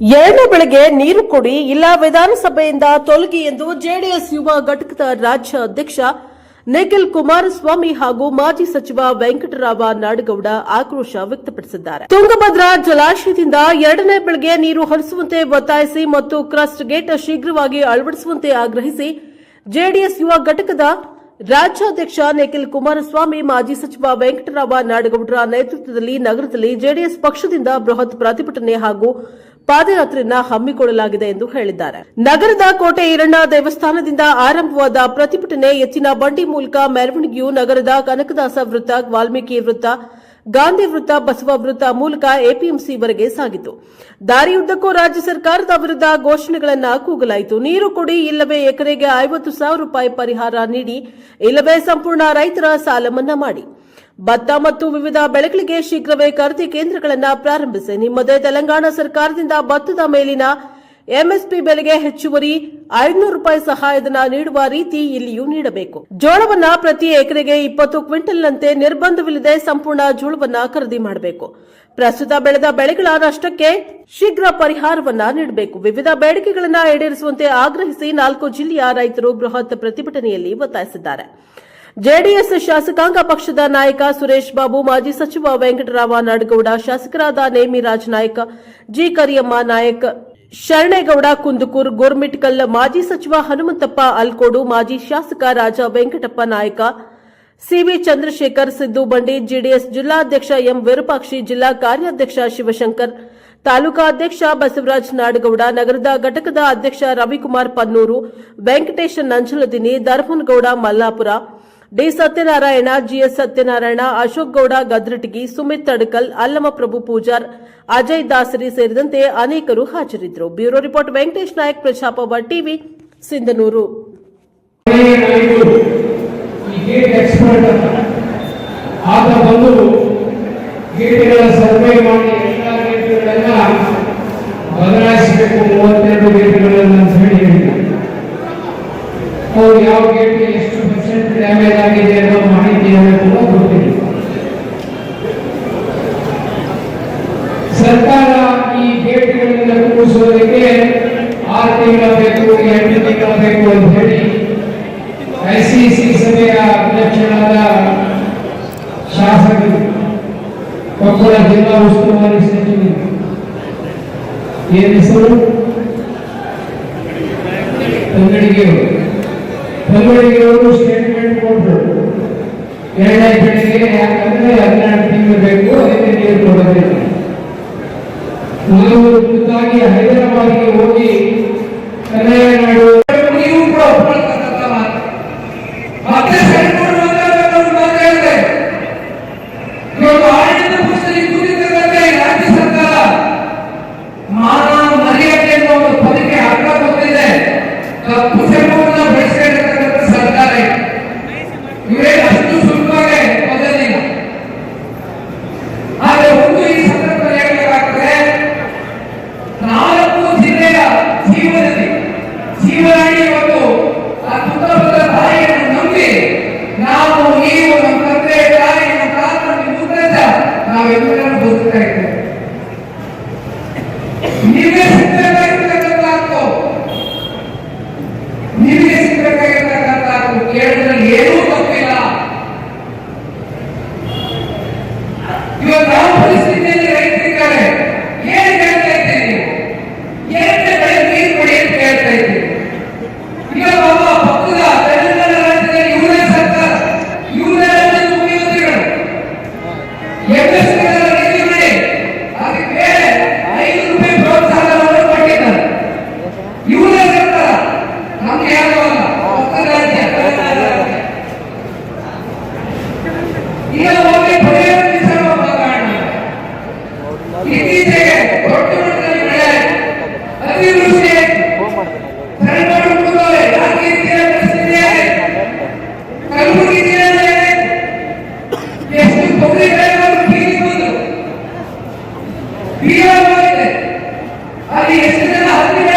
ಎರಡನೇ ಬೆಳಗ್ಗೆ ನೀರು ಕೊಡಿ, ಇಲ್ಲ ವಿಧಾನಸಭೆಯಿಂದ ತೊಲಗಿ ಎಂದು ಜೆಡಿಎಸ್ ಯುವ ಘಟಕದ ರಾಜ್ಯ ಅಧ್ಯಕ್ಷ ನಿಖಿಲ್ ಕುಮಾರಸ್ವಾಮಿ ಹಾಗೂ ಮಾಜಿ ಸಚಿವ ವೆಂಕಟರಾವ ನಾಡಗೌಡ ಆಕ್ರೋಶ ವ್ಯಕ್ತಪಡಿಸಿದ್ದಾರೆ. ತುಂಗಭದ್ರಾ ಜಲಾಶಯದಿಂದ ಎರಡನೇ ಬೆಳಗ್ಗೆ ನೀರು ಹರಿಸುವಂತೆ ಒತ್ತಾಯಿಸಿ ಮತ್ತು ಕ್ರಸ್ಟ್ ಗೇಟ್ ಶೀಘ್ರವಾಗಿ ಅಳವಡಿಸುವಂತೆ ಆಗ್ರಹಿಸಿ ಜೆಡಿಎಸ್ ಯುವ ಘಟಕದ ರಾಜ್ಯಾಧ್ಯಕ್ಷ ನಿಖಿಲ್ ಕುಮಾರಸ್ವಾಮಿ, ಮಾಜಿ ಸಚಿವ ವೆಂಕಟರಾವ ನಾಡಗೌಡರ ನೇತೃತ್ವದಲ್ಲಿ ನಗರದಲ್ಲಿ ಜೆಡಿಎಸ್ ಪಕ್ಷದಿಂದ ಬೃಹತ್ ಪ್ರತಿಭಟನೆ ಹಾಗೂ ಪಾದಯಾತ್ರೆಯನ್ನ ಹಮ್ಮಿಕೊಳ್ಳಲಾಗಿದೆ ಎಂದು ಹೇಳಿದ್ದಾರೆ. ನಗರದ ಕೋಟೆ ಈರಣ್ಣ ದೇವಸ್ಥಾನದಿಂದ ಆರಂಭವಾದ ಪ್ರತಿಭಟನೆ ಎತ್ತಿನ ಬಂಡಿ ಮೂಲಕ ಮೆರವಣಿಗೆಯು ನಗರದ ಕನಕದಾಸ ವೃತ್ತ, ವಾಲ್ಮೀಕಿ ವೃತ್ತ, ಗಾಂಧಿ ವೃತ್ತ, ಬಸವ ವೃತ್ತ ಮೂಲಕ ಎಪಿಎಂಸಿವರೆಗೆ ಸಾಗಿತು. ದಾರಿಯುದ್ದಕ್ಕೂ ರಾಜ್ಯ ಸರ್ಕಾರದ ವಿರುದ್ಧ ಘೋಷಣೆಗಳನ್ನು ಕೂಗಲಾಯಿತು. ನೀರು ಕೊಡಿ, ಇಲ್ಲವೇ ಎಕರೆಗೆ ಐವತ್ತು ಸಾವಿರ ರೂಪಾಯಿ ಪರಿಹಾರ ನೀಡಿ, ಇಲ್ಲವೇ ಸಂಪೂರ್ಣ ರೈತರ ಸಾಲ ಮನ್ನಾ ಮಾಡಿ. ಭತ್ತ ಮತ್ತು ವಿವಿಧ ಬೆಳೆಗಳಿಗೆ ಶೀಘ್ರವೇ ಖರೀದಿ ಕೇಂದ್ರಗಳನ್ನು ಪ್ರಾರಂಭಿಸಿ. ನಿಮ್ಮದೇ ತೆಲಂಗಾಣ ಸರ್ಕಾರದಿಂದ ಭತ್ತದ ಮೇಲಿನ ಎಂಎಸ್ಪಿ ಬೆಲೆಗೆ ಹೆಚ್ಚುವರಿ ಐದುನೂರು ರೂಪಾಯಿ ಸಹಾಯಧನ ನೀಡುವ ರೀತಿ ಇಲ್ಲಿಯೂ ನೀಡಬೇಕು. ಜೋಳವನ್ನ ಪ್ರತಿ ಎಕರೆಗೆ ಇಪ್ಪತ್ತು ಕ್ವಿಂಟಲ್ನಂತೆ ನಿರ್ಬಂಧವಿಲ್ಲದೆ ಸಂಪೂರ್ಣ ಜೋಳವನ್ನ ಖರೀದಿ ಮಾಡಬೇಕು. ಪ್ರಸ್ತುತ ಬೆಳೆದ ಬೆಳೆಗಳ ನಷ್ಟಕ್ಕೆ ಶೀಘ್ರ ಪರಿಹಾರವನ್ನ ನೀಡಬೇಕು. ವಿವಿಧ ಬೇಡಿಕೆಗಳನ್ನು ಈಡೇರಿಸುವಂತೆ ಆಗ್ರಹಿಸಿ ನಾಲ್ಕು ಜಿಲ್ಲೆಯ ರೈತರು ಬೃಹತ್ ಪ್ರತಿಭಟನೆಯಲ್ಲಿ ಒತ್ತಾಯಿಸಿದ್ದಾರೆ. ಜೆಡಿಎಸ್ ಶಾಸಕಾಂಗ ಪಕ್ಷದ ನಾಯಕ ಸುರೇಶ್ ಬಾಬು, ಮಾಜಿ ಸಚಿವ ವೆಂಕಟರಾವ ನಾಡಗೌಡ, ಶಾಸಕರಾದ ನೇಮಿರಾಜ್ ನಾಯ್ಕ ಜಿ ಕರಿಯಮ್ಮ ನಾಯಕ್, ಶರಣೇಗೌಡ ಕುಂದುಕೂರ್, ಗೋರ್ಮಿಟ್ಕಲ್ ಮಾಜಿ ಸಚಿವ ಹನುಮಂತಪ್ಪ ಅಲ್ಕೋಡು, ಮಾಜಿ ಶಾಸಕ ರಾಜ ವೆಂಕಟಪ್ಪ ನಾಯಕ ಸಿವಿ ಚಂದ್ರಶೇಖರ್, ಸಿದ್ದು ಬಂಡಿ, ಜೆಡಿಎಸ್ ಜಿಲ್ಲಾಧ್ಯಕ್ಷ ಎಂ ವಿರೂಪಾಕ್ಷಿ, ಜಿಲ್ಲಾ ಕಾರ್ಯಾಧ್ಯಕ್ಷ ಶಿವಶಂಕರ್, ತಾಲೂಕಾ ಅಧ್ಯಕ್ಷ ಬಸವರಾಜ್ ನಾಡಗೌಡ, ನಗರದ ಘಟಕದ ಅಧ್ಯಕ್ಷ ರವಿಕುಮಾರ್ ಪನ್ನೂರು, ವೆಂಕಟೇಶ ನಂಜಲದಿನಿ ಧರ್ಮನಗೌಡ ಮಲ್ಲಾಪುರ ಡಿ ಸತ್ಯನಾರಾಯಣ ಜಿಎಸ್ ಸತ್ಯನಾರಾಯಣ, ಅಶೋಕ್ ಗೌಡ, ಗದ್ರಟಗಿ, ಸುಮಿತ್ ತಡಕಲ್ ಅಲ್ಲಮಪ್ರಭು ಪೂಜಾರ್, ಅಜಯ್ ದಾಸರಿ ಸೇರಿದಂತೆ ಅನೇಕರು ಹಾಜರಿದ್ದರು. ಬ್ಯೂರೋ ರಿಪೋರ್ಟ್, ವೆಂಕಟೇಶ್ ನಾಯಕ್ ಪ್ರಜಾಪವ ಟಿವಿ ಸಿಂಧನೂರು. ಆತ ಬಂದು ಮಾಡಿ ಬದಲಾಯಿಸಬೇಕು, ಮೂವತ್ತೆರಡು ಗೇಟ್ಗಳನ್ನು ಅಂತ ಹೇಳಿ ಅವ್ರು ಯಾವ ಗೇಟ್ ಎಷ್ಟು ಪರ್ಸೆಂಟ್ ಡ್ಯಾಮೇಜ್ ಆಗಿದೆ ಅನ್ನೋ ಮಾಹಿತಿಯನ್ನು ಕೂಡ ಕೊಟ್ಟಿದ್ರು ಸರ್ಕಾರ ಈ ಗೇಟ್ಗಳನ್ನ ಕೂಡಿಸೋದಕ್ಕೆ ಆರು ತಿಂಗಳ ಬೇಕು ಎಂಟು ತಿಂಗಳ ಬೇಕು ಅಂತ ಹೇಳಿ ಐಸಿಸಿ ಸಭೆಯ ಅಧ್ಯಕ್ಷರಾದ ಶಾಸಕರು ಕೊಪ್ಪಳ ಜಿಲ್ಲಾ ಉಸ್ತುವಾರಿ ಸಚಿವರು ಏನ್ ಹೆಸರು ತಂಗಡಿಗೆಯವರು ತಂಗಡಿಗೆಯವರು ಸ್ಟೇಟ್ಮೆಂಟ್ ಕೊಟ್ಟರು ಎರಡನೇ ಬೆಳೆಗೆ ಯಾಕಂದ್ರೆ ಹನ್ನೆರಡು ತಿಂಗಳು ಬೇಕು ಅದಕ್ಕೆ ನೀರು ಕೊಡಬೇಕು. ನಾವು ಖುದ್ದಾಗಿ ಹೈದರಾಬಾದ್ಗೆ ಹೋಗಿ ನೀವೇ ಸಿಗ್ಬೇಕಾಗಿರ್ತಕ್ಕಂಥ ಕೇಳಿದ್ರೆ ಏನು ಬಿ ಆರ್ ಮಾಡಿ ಅಲ್ಲಿ ಎಷ್ಟು ಜನ ಹತ್ತಿರ